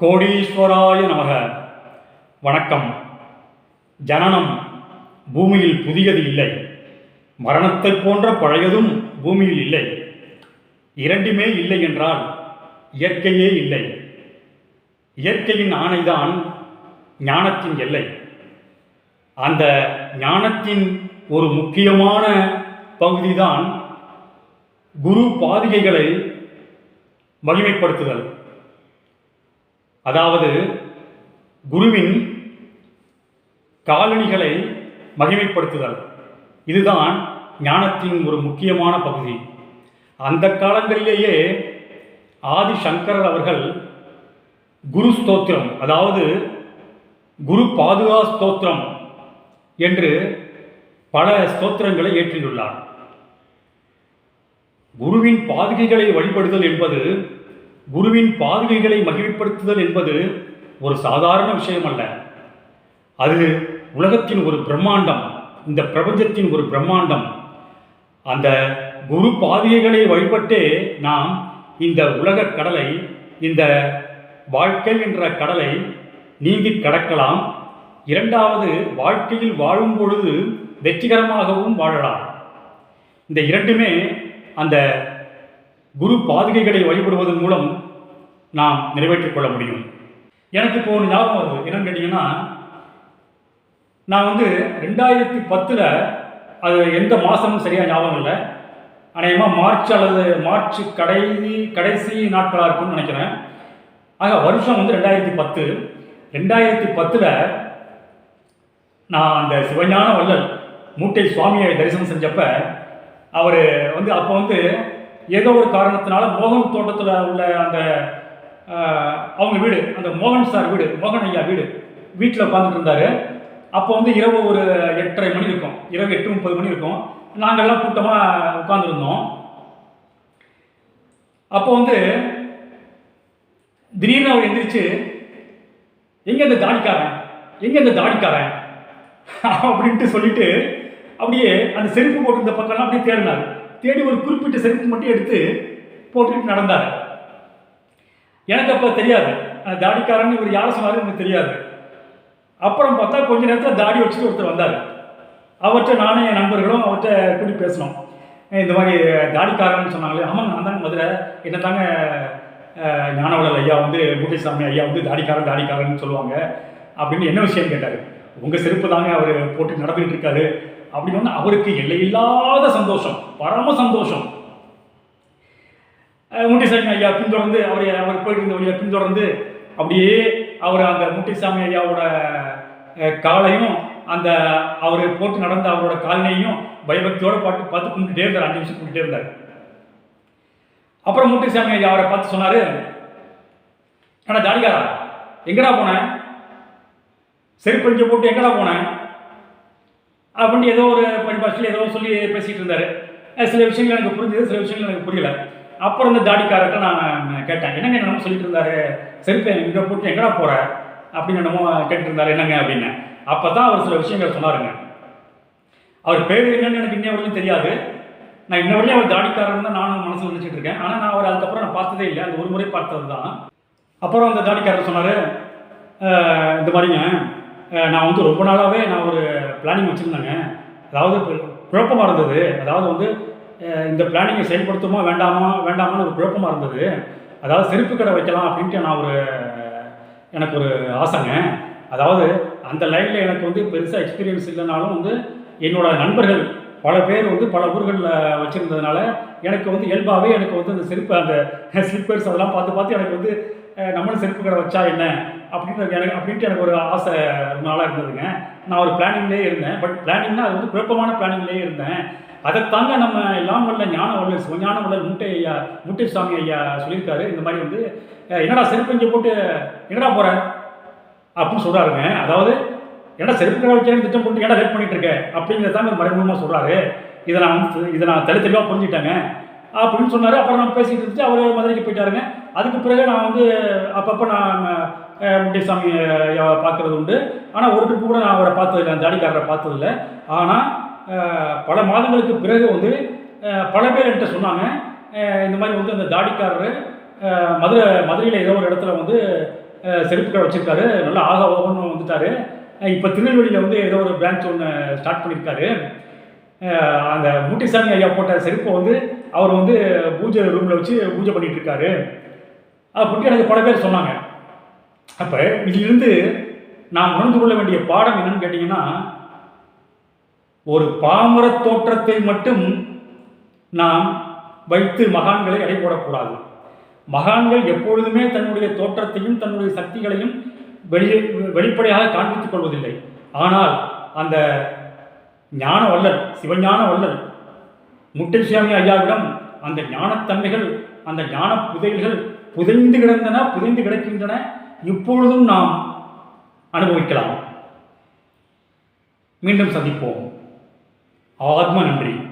கோடீஸ்வராய நமக. வணக்கம். ஜனனம் பூமியில் புதியது இல்லை. மரணத்தைப் போன்ற பழையதும் பூமியில் இல்லை. இரண்டுமே இல்லை என்றால் இயற்கையே இல்லை. இயற்கையின் ஆணைதான் ஞானத்தின் எல்லை. அந்த ஞானத்தின் ஒரு முக்கியமான பகுதிதான் குரு பாதிகைகளை மகிமைப்படுத்துதல். அதாவது குருவின் காலணிகளை மகிமைப்படுத்துதல். இதுதான் ஞானத்தின் ஒரு முக்கியமான பகுதி. அந்த காலங்களிலேயே ஆதி சங்கரர் அவர்கள் குரு ஸ்தோத்திரம் அதாவது குரு பாதுகா ஸ்தோத்திரம் என்று பல ஸ்தோத்திரங்களை ஏற்றியுள்ளார். குருவின் பாதுகைகளை வழிபடுதல் என்பது குருவின் பாதுகைகளை மகிழ்ப்படுத்துதல் என்பது ஒரு சாதாரண விஷயம் அல்ல அது உலகத்தின் ஒரு பிரம்மாண்டம் இந்த பிரபஞ்சத்தின் ஒரு பிரம்மாண்டம். அந்த குரு பாதுகைகளை வழிபட்டே நாம் இந்த உலக கடலை இந்த வாழ்க்கை என்ற கடலை நீங்கி கடக்கலாம். இரண்டாவது வாழ்க்கையில் வாழும் பொழுது வெற்றிகரமாகவும் வாழலாம். இந்த இரண்டுமே அந்த குரு பாதுகைகளை வழிபடுவதன் மூலம் நாம் நிறைவேற்றிக் கொள்ள முடியும். எனக்கு இப்போ ஒரு ஞாபகம் வருது. என்னன்னு கேட்டிங்கன்னா நான் வந்து ரெண்டாயிரத்தி பத்தில் அது எந்த மாதம்னு சரியாக ஞாபகம் இல்லை. அநேகமாக மார்ச் அல்லது மார்ச் கடைசி கடைசி நாட்களாக இருக்கும்னு நினைக்கிறேன். ஆக வருஷம் வந்து ரெண்டாயிரத்தி பத்து. ரெண்டாயிரத்தி பத்தில் நான் அந்த சிவஞான வள்ளல் மூட்டை சுவாமியை தரிசனம் செஞ்சப்ப அவர் வந்து அப்போ வந்து ஏதோ ஒரு காரணத்தினால மோகன் தோட்டத்தில் உள்ள அந்த அவங்க வீடு அந்த மோகன் சார் வீடு மோகன் ஐயா வீடு வீட்டில் உட்காந்துட்டு இருந்தார். அப்போ வந்து இரவு ஒரு எட்டரை மணி இருக்கும். இரவு எட்டு முப்பது மணி இருக்கும். நாங்கள்லாம் கூட்டமாக உட்காந்துருந்தோம் அப்போ வந்து திடீர்னு அவர் எந்திரிச்சு எங்கே இந்த தாடிக்காரன்? எங்கே இந்த தாடிக்காரன்? அப்படின்ட்டு சொல்லிட்டு அப்படியே அந்த செருப்பு போட்டிருந்த பக்கம்லாம் அப்படியே தேடினார். தேடி ஒரு குறிப்பிட்ட செருப்பு மட்டும் எடுத்து போட்டுக்கிட்டு நடந்தார். எனக்கு அப்போ தெரியாது. அந்த தாடிக்காரன் இவர் யாரை சொன்னாரு எனக்கு தெரியாது. அப்புறம் பார்த்தா கொஞ்ச நேரத்தில் தாடி வச்சுட்டு ஒருத்தர் வந்தார். அவர்கிட்ட நானும் என் நண்பர்களும் அவர்கிட்ட கூட்டி பேசினோம். இந்த மாதிரி தாடிக்காரன்னு சொன்னாங்களே. ஆமாங்க நான் தாங்க மதுரை என்ன தாங்க அஹ், ஞானவளர் ஐயா வந்து முட்டைசாமி ஐயா வந்து தாடிக்காரன் தாடிக்காரன்னு சொல்லுவாங்க. அப்படின்னு என்ன விஷயம் கேட்டார். உங்கள் செருப்பு தாங்க அவர் போட்டு நடந்துகிட்டு இருக்காரு. அப்படின்னு அவருக்கு எல்லையில்லாத சந்தோஷம் பரம சந்தோஷம். முட்டிசாமி ஐயா பின்தொடர்ந்து அவரை அவர் போயிட்டு இருந்த வழியை பின்தொடர்ந்து அப்படியே அவர் அந்த முட்டிசாமி ஐயாவோட காலையும் அந்த அவர் போட்டு நடந்த அவரோட காலனையும் பயபக்தியோடு பார்த்து பார்த்து கும்பிட்டுட்டே இருந்தார். அஞ்சு நிமிஷம் கும்பிட்டுட்டே இருந்தார். அப்புறம் முட்டிசாமி ஐயா அவரை பார்த்து சொன்னார் அண்ணா ஜாலிகாரா எங்கடா போனேன் செருப்பு போட்டு எங்கடா போனேன் அப்படின்னு ஏதோ ஒரு பரிபாஷையில் ஏதோ சொல்லி பேசிகிட்டு இருந்தார். சில விஷயங்கள் எனக்கு புரிஞ்சுது சில விஷயங்கள் எனக்கு புரியல. அப்புறம் இந்த தாடிக்காரர்கிட்ட நான் கேட்டேன். என்னங்க என்னமோ சொல்லிட்டு இருந்தாரு. செருப்பை இங்கே போட்டு எங்கடா போகிற அப்படின்னு என்னமோ கேட்டுட்டு என்னங்க அப்படின்னு. அப்போ தான் அவர் சில விஷயங்கள் சொன்னாருங்க. அவர் பேர் என்னன்னு எனக்கு இன்ன வரையும் தெரியாது. நான் இன்ன வரையும் அவர் தாடிக்காரன் தான் நானும் மனசில் நினச்சிட்டு இருக்கேன். ஆனால் நான் அவர் அதுக்கப்புறம் நான் பார்த்ததே இல்லை. அந்த ஒரு முறை பார்த்தது தான் அப்புறம் அந்த தாடிக்காரர் சொன்னார் இந்த மாதிரிங்க நான் வந்து ரொம்ப நாளாகவே நான் ஒரு பிளானிங் வச்சுருந்தேங்க. அதாவது குழப்பமாக இருந்தது. அதாவது வந்து இந்த பிளானிங்கை செயல்படுத்துமா வேண்டாமா வேண்டாமான்னு ஒரு குழப்பமாக இருந்தது. அதாவது செருப்பு கடை வைக்கலாம் அப்படின்ட்டு நான் ஒரு எனக்கு ஒரு ஆசைங்க. அதாவது அந்த லைனில் எனக்கு வந்து பெருசாக எக்ஸ்பீரியன்ஸ் இல்லைனாலும் வந்து என்னோட நண்பர்கள் பல பேர் வந்து பல ஊர்களில் வச்சுருந்ததுனால எனக்கு வந்து இயல்பாகவே எனக்கு வந்து அந்த செருப்பு அந்த ஸ்லிப்பர்ஸ் அதெல்லாம் பார்த்து பார்த்து எனக்கு வந்து நம்மளும் செருப்பு கடை வச்சா என்ன? அப்படின்னு எனக்கு அப்படின்ட்டு எனக்கு ஒரு ஆசை ரொம்ப நாளாக இருந்ததுங்க. நான் ஒரு பிளானிங்லேயே இருந்தேன். பட் பிளானிங்னா அது வந்து குழப்பமான பிளானிங்லேயே இருந்தேன். அதை தாங்க நம்ம எல்லாம் வல்ல ஞான உள்ள சிவஞான உள்ள முட்டை ஐயா முட்டை சுவாமி ஐயா சொல்லியிருக்காரு. இந்த மாதிரி வந்து என்னடா செருப்பு இங்கே போட்டு என்னடா போகிற அப்படின்னு சொல்கிறாருங்க அதாவது என்னடா செருப்பு கடை வைக்கிறேன்னு திட்டம் போட்டு ஏன்னா லேட் பண்ணிட்டு இருக்க அப்படிங்கிறத தான் மறைமுகமாக சொல்கிறாரு இதை நான் இதை நான் தெளி தெளிவாக புரிஞ்சுட்டேங்க அப்படின்னு சொன்னார். அப்புறம் நான் பேசிட்டு இருந்துச்சு அவர் மதுரைக்கு போயிட்டாருங்க. அதுக்கு பிறகு நான் வந்து அப்பப்போ நான் முட்டிசாமி ஐயாவை பார்க்கறது உண்டு. ஆனால் ஒரு ட்ரிப்பு கூட நான் அவரை பார்த்ததில்லை. அந்த தாடிக்காரரை பார்த்ததில்லை. ஆனால் பல மாதங்களுக்கு பிறகு வந்து பல பேர் என்கிட்ட சொன்னாங்க. இந்த மாதிரி வந்து அந்த தாடிக்காரர் மதுரை மதுரையில் ஏதோ ஒரு இடத்துல வந்து செருப்புக்களை செருப்பு கடை நல்லா ஆக ஓகன்னு வந்துட்டார். இப்போ திருநெல்வேலியில் வந்து ஏதோ ஒரு பிரான்ச் ஒன்று ஸ்டார்ட் பண்ணியிருக்காரு. அந்த முட்டிசாமி ஐயா போட்ட செருப்பை வந்து அவர் வந்து பூஜை ரூமில் வச்சு பூஜை பண்ணிட்டு இருக்காரு. அப்படின்ட்டு எனக்கு பல பேர் சொன்னாங்க. அப்போ இதிலிருந்து நாம் உணர்ந்து கொள்ள வேண்டிய பாடம் என்னன்னு கேட்டிங்கன்னா ஒரு பாமர தோற்றத்தை மட்டும் நாம் வைத்து மகான்களை எடை போடக்கூடாது. மகான்கள் எப்பொழுதுமே தன்னுடைய தோற்றத்தையும் தன்னுடைய சக்திகளையும் வெளியே வெளிப்படையாக காண்பித்துக் கொள்வதில்லை. ஆனால் அந்த ஞான வல்லல் சிவஞான வல்லல் முட்டைசாமி ஐயாவிடம் அந்த ஞானத்தன்மைகள் அந்த ஞான புதையல்கள் புதைந்து கிடந்தன புதைந்து கிடக்கின்றன. இப்பொழுதும் நாம் அனுபவிக்கலாம். மீண்டும் சந்திப்போம். ஆத்ம நன்றி.